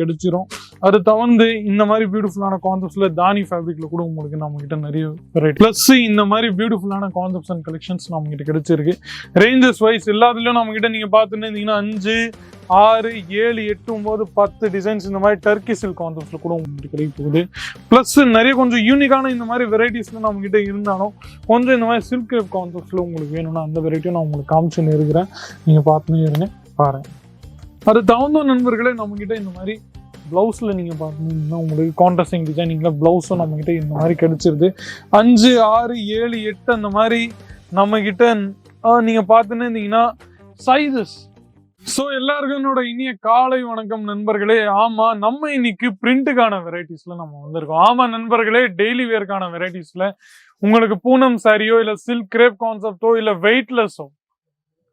கிடைச்சிரும். அது தவிர்த்து இந்த மாதிரி பியூட்டிஃபுல்லான கான்செப்ட்ஸ்ல தானி ஃபேப்ரிக்ல கூட உங்களுக்கு நம்ம கிட்ட நிறைய வெரைட்டி ப்ளஸ் இந்த மாதிரி பியூட்டிஃபுல்லான கான்செப்ட்ஸ் அண்ட் கலெக்ஷன்ஸ் நம்ம கிட்ட கிடைச்சிருக்கு. ரேஞ்சஸ் வைஸ் எல்லாத்துலயும் நம்ம கிட்ட நீங்க பார்த்துட்டு இருந்தீங்கன்னா அஞ்சு ஆறு ஏழு எட்டு ஒன்பது பத்து டிசைன்ஸ் இந்த மாதிரி டர்க்கி சில்க் கான்செப்ட்ஸ்ல கூட உங்களுக்கு கிடைக்க போகுது. ப்ளஸ் நிறைய கொஞ்சம் யூனிக்கான இந்த மாதிரி வெரைட்டிஸ்ல நம்ம கிட்ட இருந்தாலும் கொஞ்சம் இந்த மாதிரி சில்க் கிரேப் கான்செப்ட்ஸ்ல உங்களுக்கு வேணும்னா அந்த வெரைட்டியும் நான் உங்களுக்கு காமிச்சுன்னு இருக்கிறேன். நீங்க பார்த்துன்னு இருங்க பாருங்க. அது தகுந்த நண்பர்களே நம்ம கிட்ட இந்த மாதிரி ப்ளவுஸில் நீங்கள் பார்த்தீங்கன்னா உங்களுக்கு கான்ட்ராஸ்டிங் டிசைனிங்கில் ப்ளவுஸும் நம்மக்கிட்ட இந்த மாதிரி கிடைச்சிருது. அஞ்சு ஆறு ஏழு எட்டு அந்த மாதிரி நம்மக்கிட்ட நீங்கள் பார்த்துன்னு இருந்தீங்கன்னா சைஸஸ் ஸோ எல்லாருக்கும் என்னோட இனிய காலை வணக்கம் நண்பர்களே. ஆமாம் நம்ம இன்னைக்கு பிரிண்ட்டுக்கான வெரைட்டிஸில் நம்ம வந்திருக்கோம். ஆமாம் நண்பர்களே டெய்லி வேர்க்கான வெரைட்டிஸில் உங்களுக்கு பூனம் சாரியோ இல்லை சில்க் கிரேப் கான்செப்டோ இல்லை வெயிட்லெஸ்ஸோ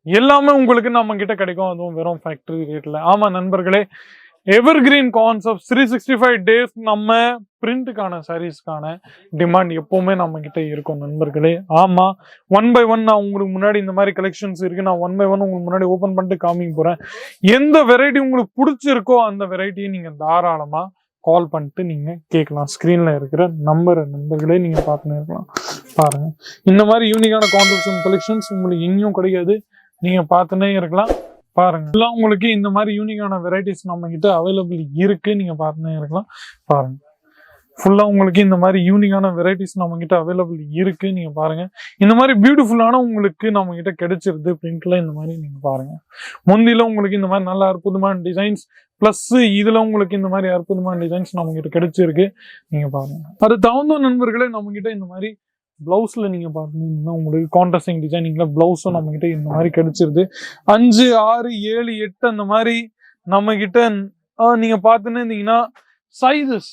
எல்லாமே உங்களுக்கு நம்ம கிட்ட கிடைக்கும். அதுவும் வெறும் ஃபேக்டரி ரேட்டில் ஆமாம் நண்பர்களே evergreen concept three sixty five days நம்ம பிரிண்ட்டுக்கான சாரீஸ்க்கான டிமாண்ட் எப்போவுமே நம்ம கிட்ட இருக்கும் நண்பர்களே. ஆமாம் ஒன் பை ஒன் நான் உங்களுக்கு முன்னாடி இந்த மாதிரி கலெக்ஷன்ஸ் இருக்குது நான் ஒன் பை ஒன் உங்களுக்கு முன்னாடி ஓப்பன் பண்ணிட்டு காமிக்க போகிறேன் எந்த வெரைட்டி உங்களுக்கு பிடிச்சிருக்கோ அந்த வெரைட்டியை நீங்கள் தாராளமாக கால் பண்ணிட்டு நீங்கள் கேட்கலாம். ஸ்க்ரீனில் இருக்கிற நம்பர் நண்பர்களே நீங்கள் பார்த்துன்னு இருக்கலாம் பாருங்கள் இந்த மாதிரி யூனிக்கான கான்செப்ட்ஸ் கலெக்ஷன்ஸ் உங்களுக்கு எங்கேயும் கிடைக்காது. நீங்கள் பார்த்துன்னே இருக்கலாம். பாருங்க. எல்லாம் உங்களுக்கு இந்த மாதிரி யூனிக்கான வெரைட்டிஸ் நம்ம கிட்ட அவைலபிள் இருக்கு. நீங்க பார்த்துனே இருக்கலாம். பாருங்க. ஃபுல்லா உங்களுக்கு இந்த மாதிரி யூனிக்கான வெரைட்டிஸ் நம்ம கிட்ட அவைலபிள் இருக்கு. நீங்க பாருங்க. இந்த மாதிரி பியூட்டிஃபுல்லான உங்களுக்கு நம்ம கிட்ட கிடைச்சிருது பிரிண்ட்ல இந்த மாதிரி நீங்க பாருங்க. முந்தியில் உங்களுக்கு இந்த மாதிரி நல்ல அற்புதமான டிசைன்ஸ் ப்ளஸ்ஸு இதுல உங்களுக்கு இந்த மாதிரி அற்புதமான டிசைன்ஸ் நம்ம கிட்ட கிடைச்சிருக்கு. நீங்க பாருங்க. அது தகுந்த நண்பர்களே நம்ம கிட்ட இந்த மாதிரி பிளவுஸ்ல நீங்கள் பார்த்தீங்கன்னா உங்களுக்கு கான்ட்ராஸ்டிங் டிசைனிங்கில் பிளவுஸும் நம்ம கிட்ட இந்த மாதிரி கிடைச்சிருது. அஞ்சு ஆறு ஏழு எட்டு அந்த மாதிரி நம்மக்கிட்ட நீங்கள் நீங்க பார்த்துன்னு இருந்தீங்கன்னா சைஸஸ்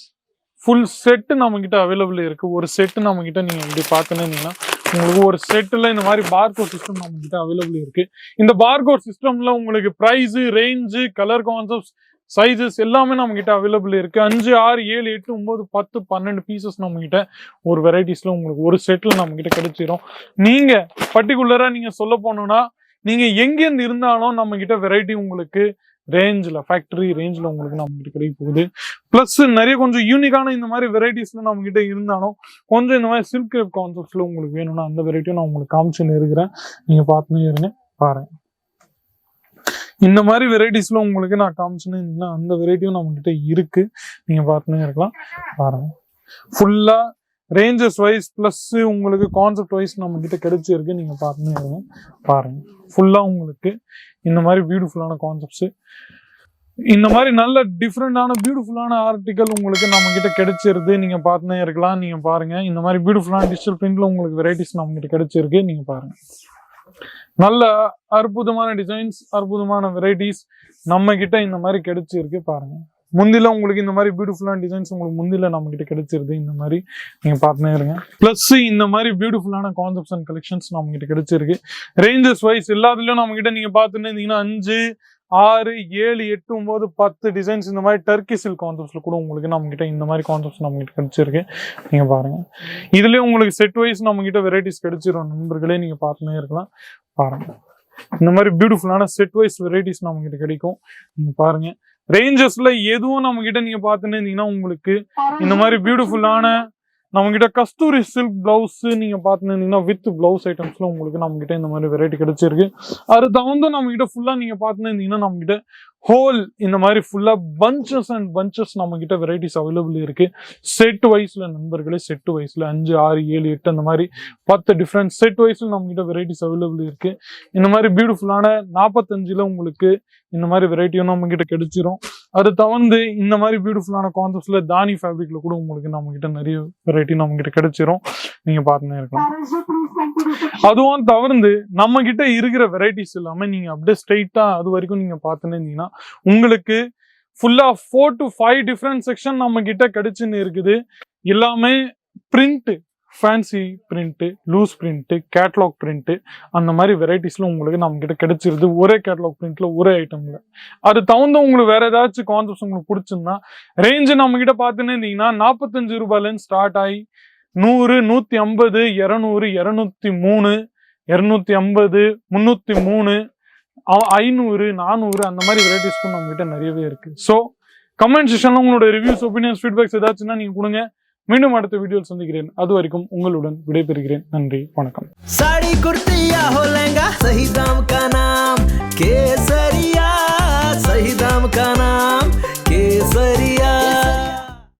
ஃபுல் செட்டு நம்மக்கிட்ட அவைலபிள் இருக்கு. ஒரு செட்டு நம்ம கிட்ட இப்படி பார்த்துன்னு இருந்தீங்கன்னா உங்களுக்கு ஒரு செட்டுல இந்த மாதிரி பார்கோட் சிஸ்டம் நம்ம கிட்ட அவைலபிள் இருக்கு. இந்த பார்கோட் சிஸ்டம்ல உங்களுக்கு price range colour concepts sizes எல்லாமே நம்ம கிட்ட அவைலபிள் இருக்கு. அஞ்சு ஆறு ஏழு எட்டு ஒன்பது பத்து பன்னெண்டு பீசஸ் நம்ம கிட்ட ஒரு வெரைட்டிஸ்ல உங்களுக்கு ஒரு செட்ல நம்ம கிட்ட கிடைச்சிரும். நீங்க பர்டிகுலரா நீங்க சொல்ல போனோம்னா நீங்க எங்கேருந்து இருந்தாலும் நம்ம கிட்ட வெரைட்டி உங்களுக்கு ரேஞ்சில் ஃபேக்டரி ரேஞ்சில் உங்களுக்கு நம்ம கிட்ட கிடைக்க போகுது. ப்ளஸ் நிறைய கொஞ்சம் யூனிக்கான இந்த மாதிரி வெரைட்டிஸில் நம்ம கிட்ட இருந்தாலும் கொஞ்சம் இந்த மாதிரி சில்க் கிரேப் கான்செப்ட்ஸில் உங்களுக்கு வேணும்னா அந்த வெரைட்டியும் நான் உங்களுக்கு காமிச்சுன்னு இருக்கிறேன் நீங்கள் பார்த்துன்னு இருங்க பாருங்கள் இந்த மாதிரி வெரைட்டிஸ்ல உங்களுக்கு நான் காமிச்சுன்னு அந்த வெரைட்டியும் நம்ம கிட்ட இருக்கு. நீங்க இருக்கலாம். பாருங்க. ஃபுல்லா ரேஞ்சஸ் வைஸ் ப்ளஸ் உங்களுக்கு கான்செப்ட் வைஸ் நம்ம கிட்ட கிடைச்சிருக்கு நீங்க பார்த்துன்னு இருங்க. பாருங்க. ஃபுல்லா உங்களுக்கு இந்த மாதிரி பியூட்டிஃபுல்லான கான்செப்ட்ஸ் இந்த மாதிரி நல்ல டிஃப்ரெண்டான பியூட்டிஃபுல்லான ஆர்டிக்கல் உங்களுக்கு நம்ம கிட்ட கிடைச்சிருது நீங்க பார்த்துனே இருக்கலாம். நீங்க பாருங்க. இந்த மாதிரி பியூட்டிஃபுல்லான டிஜிட்டல் பிரிண்ட்ல உங்களுக்கு வெரைட்டிஸ் நம்ம கிட்ட கிடைச்சிருக்கு நீங்க பாருங்க. நல்ல அற்புதமான டிசைன்ஸ் அற்புதமான வெரைட்டிஸ் நம்ம கிட்ட இந்த மாதிரி கிடைச்சிருக்கு பாருங்க. முந்தில உங்களுக்கு இந்த மாதிரி பியூட்டிஃபுல்லான டிசைன்ஸ் உங்களுக்கு முந்தில நம்ம கிட்ட கிடைச்சிருது. இந்த மாதிரி நீங்க பார்த்துனே இருங்க. பிளஸ் இந்த மாதிரி பியூட்டிஃபுல்லான கான்செப்ட்ஸ் அண்ட் கலெக்ஷன்ஸ் நம்ம கிட்ட கிடைச்சிருக்கு. ரேஞ்சஸ் வைஸ் எல்லாத்துலயும் நம்ம கிட்ட நீங்க பார்த்துன்னு இருந்தீங்கன்னா அஞ்சு ஆறு ஏழு எட்டு ஒன்பது பத்து டிசைன்ஸ் இந்த மாதிரி டர்க்கி சில்க் கான்செப்ட்ஸ்ல கூட உங்களுக்கு நம்ம கிட்ட இந்த மாதிரி கான்செப்ட்ஸ் நம்ம கிட்ட கிடைச்சிருக்கு நீங்க பாருங்க. இதுலயே உங்களுக்கு செட் வைஸ் நம்ம கிட்ட வெரைட்டிஸ் கிடைச்சிரும். நண்பர்களே நீங்க பார்த்துனே இருக்கலாம். பாருங்க. இந்த மாதிரி பியூட்டிஃபுல்லான செட் வைஸ் வெரைட்டிஸ் நம்ம கிட்ட கிடைக்கும். நீங்க பாருங்க. ரேஞ்சஸ்ல எதுவும் நம்ம கிட்ட நீங்க பார்த்துன்னு இருந்தீங்கன்னா உங்களுக்கு இந்த மாதிரி பியூட்டிஃபுல்லான நம்ம கிட்ட கஸ்தூரி சில்க் பிளவுஸ் நீங்க பார்த்துருந்தீங்கன்னா வித் பிளவுஸ் ஐட்டம்ஸ்ல உங்களுக்கு நம்ம கிட்ட இந்த மாதிரி வெரைட்டி கிடைச்சிருக்கு. அது தகுந்த நம்ம கிட்ட ஃபுல்லா நீங்க பார்த்துருந்தீங்கன்னா நம்ம கிட்ட ஹோல் இந்த மாதிரி ஃபுல்லாக பஞ்சஸ் அண்ட் பஞ்சஸ் நம்மக்கிட்ட வெரைட்டிஸ் அவைலபிள் இருக்குது செட் வைஸில் நண்பர்களே செட் வைஸில் அஞ்சு ஆறு ஏழு எட்டு அந்த மாதிரி பத்து டிஃப்ரெண்ட் செட் வைஸில் நம்மக்கிட்ட வெரைட்டிஸ் அவைலபிள் இருக்குது இந்த மாதிரி பியூட்டிஃபுல்லான நாற்பத்தஞ்சில் உங்களுக்கு இந்த மாதிரி வெரைட்டியும் நம்மக்கிட்ட கிடைச்சிரும். அது தவிர்த்து இந்த மாதிரி பியூட்டிஃபுல்லான கான்செப்ட்ஸில் தானி ஃபேப்ரிக்கில் கூட உங்களுக்கு நம்மக்கிட்ட நிறைய வெரைட்டி நம்மக்கிட்ட கிடைச்சிரும். நீங்கள் பார்த்துனே இருக்கலாம். அதுவும் தவிர்த்து நம்ம கிட்ட இருக்கிற வெரைட்டிஸ் இல்லாம நீங்க அப்படியே ஸ்ட்ரைட்டா அது வரைக்கும் நீங்க பார்த்துன்னு இருந்தீங்கன்னா உங்களுக்கு ஃபுல்லா four to five different section நம்ம கிட்ட கிடைச்சுன்னு இருக்குது. எல்லாமே print fancy print loose print catalogue print அந்த மாதிரி வெரைட்டிஸ்லாம் உங்களுக்கு நம்ம கிட்ட கிடைச்சிருது. ஒரே கேட்லாக் பிரிண்ட்ல ஒரே ஐட்டம்ல அது தகுந்த உங்களுக்கு வேற ஏதாச்சும் கான்செப்ட்ஸ் உங்களுக்கு பிடிச்சிருந்தா ரேஞ்சு நம்ம கிட்ட பார்த்துன்னு இருந்தீங்கன்னா நாற்பத்தஞ்சு ரூபாயிலேருந்து ஸ்டார்ட் ஆகி நூறு நூற்றி ஐம்பது இரநூறு இரநூத்தி மூணு இரநூத்தி ஐம்பது முந்நூற்றி மூணு ஐநூறு நானூறு அந்த மாதிரி வெரைட்டி ஸ்பூன் நம்மகிட்ட நிறையவே இருக்குது ஸோ கமெண்ட் செஷனில் உங்களோட ரிவ்யூஸ் ஒப்பீனியன்ஸ் ஃபீட்பேக்ஸ் ஏதாச்சுன்னா நீங்கள் கொடுங்க. மீண்டும் அடுத்த வீடியோவில் சந்திக்கிறேன். அது வரைக்கும் உங்களுடன் விடைபெறுகிறேன். நன்றி வணக்கம். சாடி குர்த்தியா